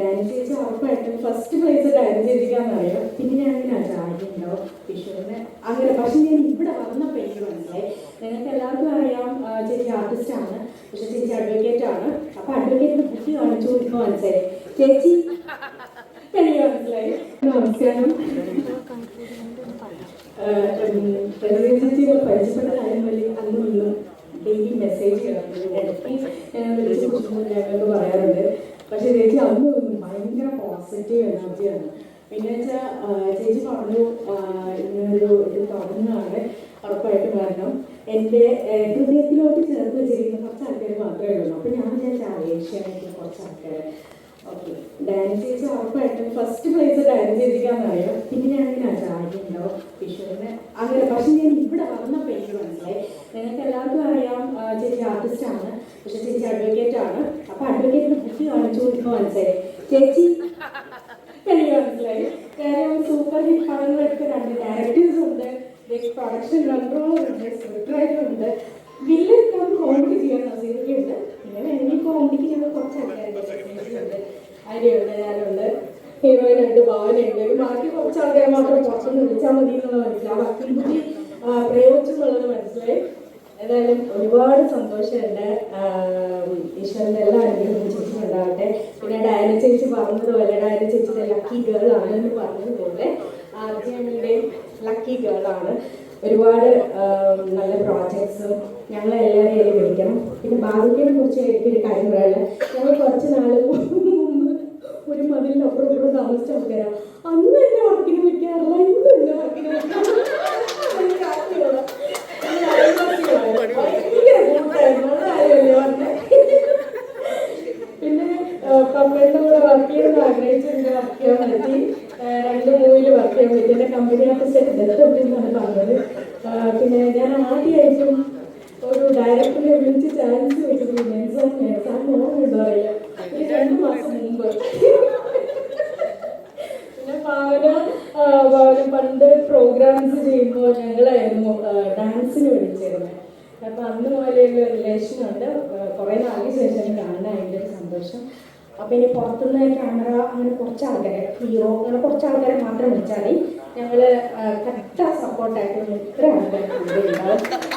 Dance ചേച്ചി ഉറപ്പായിട്ടും first place dance ചേച്ചിക്കാന്നറിയാം പിന്നെ ഞാൻ അങ്ങനെ ആചാര്യണ്ടാവും വിഷുവിന് അങ്ങനെ. പക്ഷെ ഞാൻ ഇവിടെ വന്നപ്പോൾ എനിക്ക് മനസ്സിലായി നിങ്ങൾക്ക് എല്ലാവർക്കും അറിയാം ചേച്ചി ആർട്ടിസ്റ്റ് ആണ്. പക്ഷെ ചേച്ചി അഡ്വക്കേറ്റ് ആണ്. അപ്പൊ അഡ്വക്കേറ്റിന് ബുദ്ധി കാണിച്ചു ഇപ്പൊ മനസ്സിലായി. ചേച്ചി? എനിക്ക് മനസ്സിലായി. നമസ്കാരം. പരിചയപ്പെട്ട കാര്യം വലിയ അന്നും ഡെയിലി മെസ്സേജ് ഇടയ്ക്ക് വിളിച്ച്. ഞങ്ങൾക്ക് പറയാറുണ്ട്. പക്ഷെ ചേച്ചി അന്നും ഭയങ്കര പോസിറ്റീവ് എനർജിയാണ് പിന്നെ വെച്ചാൽ ചേച്ചി പറഞ്ഞു ഇങ്ങനൊരു ഇത് തുടങ്ങുകയാണ് ഉറപ്പായിട്ടും വരണം. എന്റെ ഹൃദയത്തിലോട്ട് ചേർത്ത് വെച്ചിരിക്കുന്ന കുറച്ച് ആൾക്കാർ മാത്രമേ ഉള്ളൂ. അപ്പം ഞാൻ വിചാരിച്ച ഏഷ്യാനായിട്ട് കുറച്ച് ആൾക്കാർ ഓക്കെ. ഡാൻസ് ചേച്ചി ഉറപ്പായിട്ടും ഫസ്റ്റ് പ്രൈസ് ഡാൻസ് ചേച്ചിക്കാന്നറിയാം പിന്നെ ഞാൻ അങ്ങനെ ആചാര്യണ്ടാവും വിഷുവിന് അങ്ങനെ പക്ഷെ ഞാൻ ഇവിടെ വന്നപ്പോൾ എനിക്ക് മനസ്സിലായി. നിങ്ങൾക്ക് എല്ലാവർക്കും അറിയാം ചേച്ചി ആർട്ടിസ്റ്റാണ് പക്ഷേ പക്ഷെ ചേച്ചി അഡ്വക്കേറ്റ് ആണ്. അപ്പോൾ അഡ്വക്കേറ്റിന് ബുക്ക് കാണിച്ചു കൊടുക്കുമ്പോൾ മനസ്സിലായി. ചേച്ചി. എനിക്ക് മനസ്സിലായി. കാര്യം സൂപ്പർ ഹിറ്റ് പടങ്ങളെടുത്ത് രണ്ട് ഡയറക്ടേഴ്സ് ഉണ്ട്. പ്രൊഡക്ഷൻ റൈറ്റർ ഉണ്ട്. വില്ലൻ കോമഡി ചെയ്യാൻ നസീറിക്കുണ്ട് പിന്നെ വേണമെങ്കിൽ കോമഡിക്ക് ഞങ്ങൾ കുറച്ച് ആൾക്കാരുണ്ട്. ആര്യയുണ്ട് ഞാനുണ്ട് ഹീറോയിനുണ്ട് ഭാവനുണ്ട് ബാക്കി കുറച്ച് ആൾക്കാരെ മാത്രം പുറത്തുനിന്ന് വിളിച്ചാൽ മതി എന്നുള്ളത് മനസ്സിലാവും. ആ, പ്രയോഗിച്ചു എന്നുള്ളത് മനസ്സിലായി. ഏതായാലും ഒരുപാട് സന്തോഷമുണ്ട്. ഈശ്വരന്റെ എല്ലാ അനുഗ്രഹവും ചേച്ചി ഉണ്ടാവട്ടെ പിന്നെ ഡയന ചേച്ചി പറഞ്ഞതുപോലെ ഡയന ചേച്ചിയുടെ ലക്കി ഗേൾ ആണ് എന്ന് പറഞ്ഞതുപോലെ ആർജിയമ്മയുടെയും ലക്കി ഗേൾ ആണ്. ഒരുപാട് നല്ല പ്രോജക്ട്സും ഞങ്ങൾ എല്ലാവരെയും വിളിക്കണം പിന്നെ ബാബുക്കിനെ കുറിച്ച് എനിക്കൊരു കാര്യം പറയാനുള്ളത്. ഞങ്ങൾ കുറച്ച് നാൾ മുമ്പ് ഒരു മതിലിനപ്പുറം ഇപ്പുറം താമസിച്ച ആൾക്കാരാണ് അന്ന് എന്നെ വർക്കിന് വെക്കാറില്ല ഇന്ന് എന്നെ വർക്കിന് വെക്കാറില്ല എനിക്ക് ആദ്യമുള്ള പിന്നെ കമ്പനിയുടെ കൂടെ വർക്ക് ആഗ്രഹിച്ചിട്ടുണ്ട് വർക്ക് ചെയ്യാൻ പറ്റി രണ്ട് മൂവിൽ വർക്ക് ചെയ്യാൻ പറ്റി എന്റെ കമ്പനി ഓഫീസർ പറഞ്ഞത്. പിന്നെ ഞാൻ ആദ്യമായിട്ടും ഒരു ഡയറക്ടറെ വിളിച്ച് ചാൻസ് വെച്ചിട്ടുണ്ട് നെൻസാൻ നെൻസാൻ ഓർമ്മയുണ്ടോ അറിയില്ല. ഒരു രണ്ട് മാസം മുമ്പ്. പിന്നെ പാവന പാവന പണ്ട് പ്രോഗ്രാംസ് ചെയ്യുമ്പോൾ ഞങ്ങളായിരുന്നു ഡാൻസിന് വിളിച്ചിരുന്നത് അപ്പൊ അന്ന് മുതലുള്ള റിലേഷൻ ഉണ്ട്. കുറെ നാളിന് ശേഷം കാണാൻ ഒരു സന്തോഷം. അപ്പൊ ഇനി പുറത്തുനിന്ന് ക്യാമറ അങ്ങനെ കുറച്ച് ആൾക്കാരെ ഹീറോ അങ്ങനെ കുറച്ച് ആൾക്കാരെ മാത്രം വിളിച്ചാൽ ഞങ്ങൾ കറക്റ്റ് സപ്പോർട്ടായിട്ട് ഇത്ര ആൾക്കാർ കൂടെ ഉണ്ടാവും.